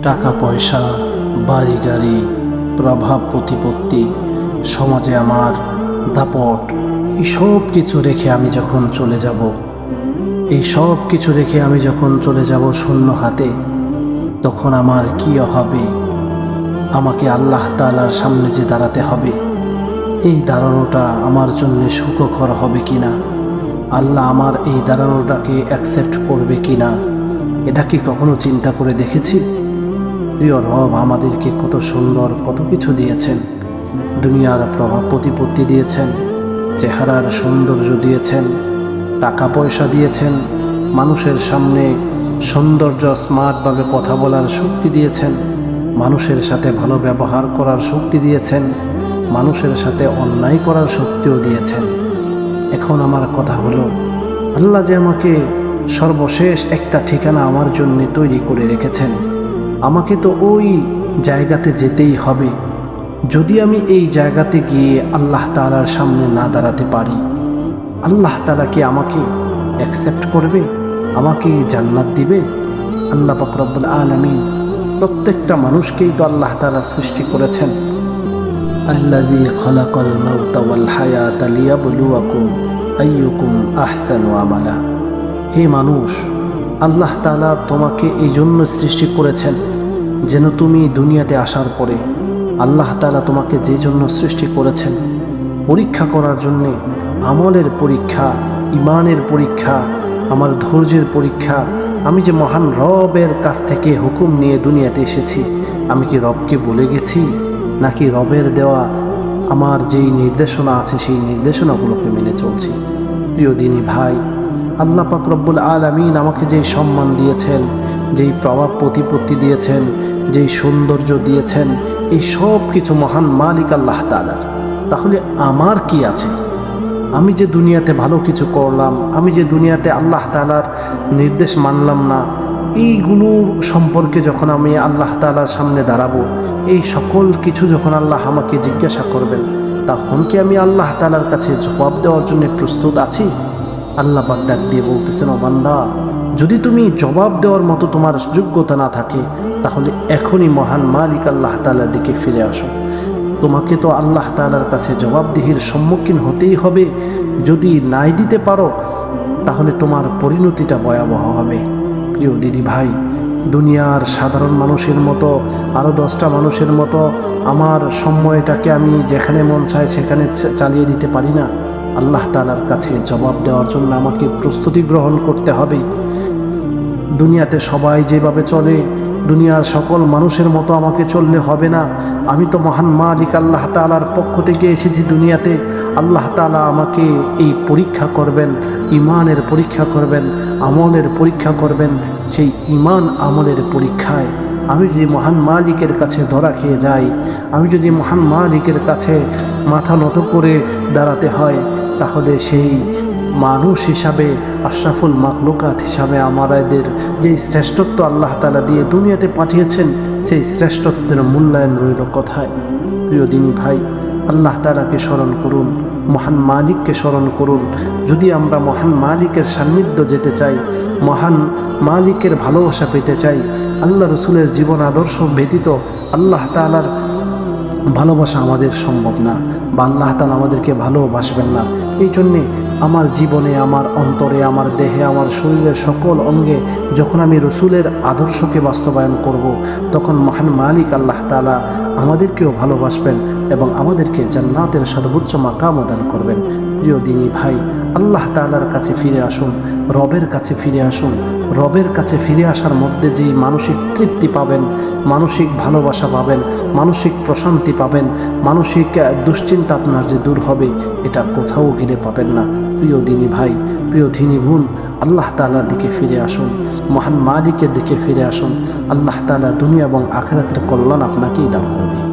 টাকা পয়সা বাড়ি গাড়ি প্রভাব প্রতিপত্তি, সমাজে আমার দাপট, এই সব কিছু রেখে আমি যখন চলে যাব, এই সব কিছু রেখে আমি যখন চলে যাব শূন্য হাতে, তখন আমার কি হবে? আমাকে আল্লাহ তালার সামনে যে দাঁড়াতে হবে, এই দাঁড়ানোটা আমার জন্য সুখকর হবে কি না আল্লাহ আমার এই দাঁড়ানোটাকে অ্যাকসেপ্ট করবে কি না এটা কি কখনো চিন্তা করে দেখেছি? প্রিয় রব আমাদেরকে কত সুন্দর কত কিছু দিয়েছেন। দুনিয়ার প্রভাব প্রতিপত্তি দিয়েছেন, চেহারার সৌন্দর্য দিয়েছেন টাকা পয়সা দিয়েছেন, মানুষের সামনে সৌন্দর্য স্মার্টভাবে কথা বলার শক্তি দিয়েছেন, মানুষের সাথে ভালো ব্যবহার করার শক্তি দিয়েছেন, মানুষের সাথে অন্যায় করার শক্তিও দিয়েছেন। এখন আমার কথা হলো, আল্লাহ যে আমাকে সর্বশেষ একটা ঠিকানা আমার জন্য তৈরি করে রেখেছেন। আমাকে তো ওই জায়গাতে যেতেই হবে। যদি আমি এই জায়গাতে গিয়ে আল্লাহ তালার সামনে না দাঁড়াতে পারি, আল্লাহ তালা কি আমাকে অ্যাকসেপ্ট করবে? আমাকে জান্নাত দিবে? আল্লাহ পাকরব্বুল আলমিন প্রত্যেকটা মানুষকেই তো আল্লাহ তালা সৃষ্টি করেছেন। আহসানু হে মানুষ, আল্লাহ তালা তোমাকে এই জন্য সৃষ্টি করেছেন যেন তুমি দুনিয়াতে আসার পরে আল্লাহ তালা তোমাকে যে জন্য সৃষ্টি করেছেন, পরীক্ষা করার জন্যে আমলের পরীক্ষা ইমানের পরীক্ষা, আমার ধৈর্যের পরীক্ষা, আমি যে মহান রবের কাছ থেকে হুকুম নিয়ে দুনিয়াতে এসেছি, আমি কি রবকে বলে গেছি? নাকি রবের দেওয়া আমার যেই নির্দেশনা আছে, সেই নির্দেশনাগুলোকে মেনে চলছি? প্রিয় দিনী ভাই, আল্লাহ পাক রব্বুল আমিন আমাকে যেই সম্মান দিয়েছেন, যেই প্রভাব প্রতিপত্তি দিয়েছেন যেই সৌন্দর্য দিয়েছেন, এই সব কিছু মহান মালিক আল্লাহ তালার তাহলে আমার কি আছে? আমি যে দুনিয়াতে ভালো কিছু করলাম, আমি যে দুনিয়াতে আল্লাহ তালার নির্দেশ মানলাম না, এইগুলো সম্পর্কে যখন আমি আল্লাহ তালার সামনে দাঁড়াবো, এই সকল কিছু যখন আল্লাহ আমাকে জিজ্ঞাসা করবেন, তখন কি আমি আল্লাহ তালার কাছে জবাব দেওয়ার জন্য প্রস্তুত আছি? আল্লাহ পাক ডাক দিয়ে বলতেছেন, ও বান্দা, যদি তুমি জবাব দেওয়ার মতো তোমার যোগ্যতা না থাকে, তাহলে এখনই মহান মালিক আল্লাহ তালার দিকে ফিরে আসো। তোমাকে তো আল্লাহ তালার কাছে জবাবদিহির সম্মুখীন হতেই হবে। যদি নাই দিতে পারো, তাহলে তোমার পরিণতিটা ভয়াবহ হবে। প্রিয় দিদি ভাই, দুনিয়ার সাধারণ মানুষের মতো আরও দশটা মানুষের মতো আমার সময়টাকে আমি যেখানে মন চায় সেখানে চালিয়ে দিতে পারি না। আল্লাহ তালার কাছে জবাব দেওয়ার জন্য আমাকে প্রস্তুতি গ্রহণ করতে হবে। দুনিয়াতে সবাই যেভাবে চলে, দুনিয়ার সকল মানুষের মতো আমাকে চললে হবে না। আমি তো মহান মালিক আল্লাহ তালার পক্ষ থেকে এসেছি দুনিয়াতে। আল্লাহ তালা আমাকে এই পরীক্ষা করবেন ইমানের পরীক্ষা করবেন, আমলের পরীক্ষা করবেন। সেই ইমান আমলের পরীক্ষায় আমি যদি মহান মালিকের কাছে ধরা খেয়ে যাই, আমি যদি মহান মালিকের কাছে মাথা নত করে দাঁড়াতে হয় তাহলে সেই মানুষ হিসাবে, আশরাফুল মাকলুকাত হিসাবে আমাদের যে শ্রেষ্ঠত্ব আল্লাহ তালা দিয়ে দুনিয়াতে পাঠিয়েছেন, সেই শ্রেষ্ঠত্বের মূল্যায়ন রইল কথায়? প্রিয় দিনী ভাই, আল্লাহ তালাকে স্মরণ করুন, মহান মালিককে স্মরণ করুন। যদি আমরা মহান মালিকের সান্নিধ্য যেতে চাই, মহান মালিকের ভালোবাসা পেতে চাই, আল্লাহ রসুলের জীবন আদর্শ ব্যতীত আল্লাহ তালার ভালোবাসা আমাদের সম্ভব না বা আল্লাহ তালা আমাদেরকে ভালোবাসবেন না। এই জন্যে আমার জীবনে, আমার অন্তরে, আমার দেহে, আমার শরীরের সকল অঙ্গে যখন আমি রসুলের আদর্শকে বাস্তবায়ন করব, তখন মহান মালিক আল্লাহ তালা আমাদেরকেও ভালোবাসবেন এবং আমাদেরকে জান্নাতের সর্বোচ্চ মাকা প্রদান করবেন। প্রিয় দিনী ভাই, আল্লাহ তালার কাছে ফিরে আসুন। রবের কাছে ফিরে আসুন। রবের কাছে ফিরে আসার মধ্যে যেই মানসিক তৃপ্তি পাবেন, মানসিক ভালোবাসা পাবেন, মানসিক প্রশান্তি পাবেন, মানসিক দুশ্চিন্তা আপনার যে দূর হবে, এটা কোথাও গেলে পাবেন না। প্রিয় দিনী ভাই, প্রিয় দিনী বোন, আল্লাহ তালার দিকে ফিরে আসুন। মহান মালিকের দিকে ফিরে আসুন। আল্লাহ তালা দুনিয়া এবং আখেরাতের কল্যাণ আপনাকেই দান করবে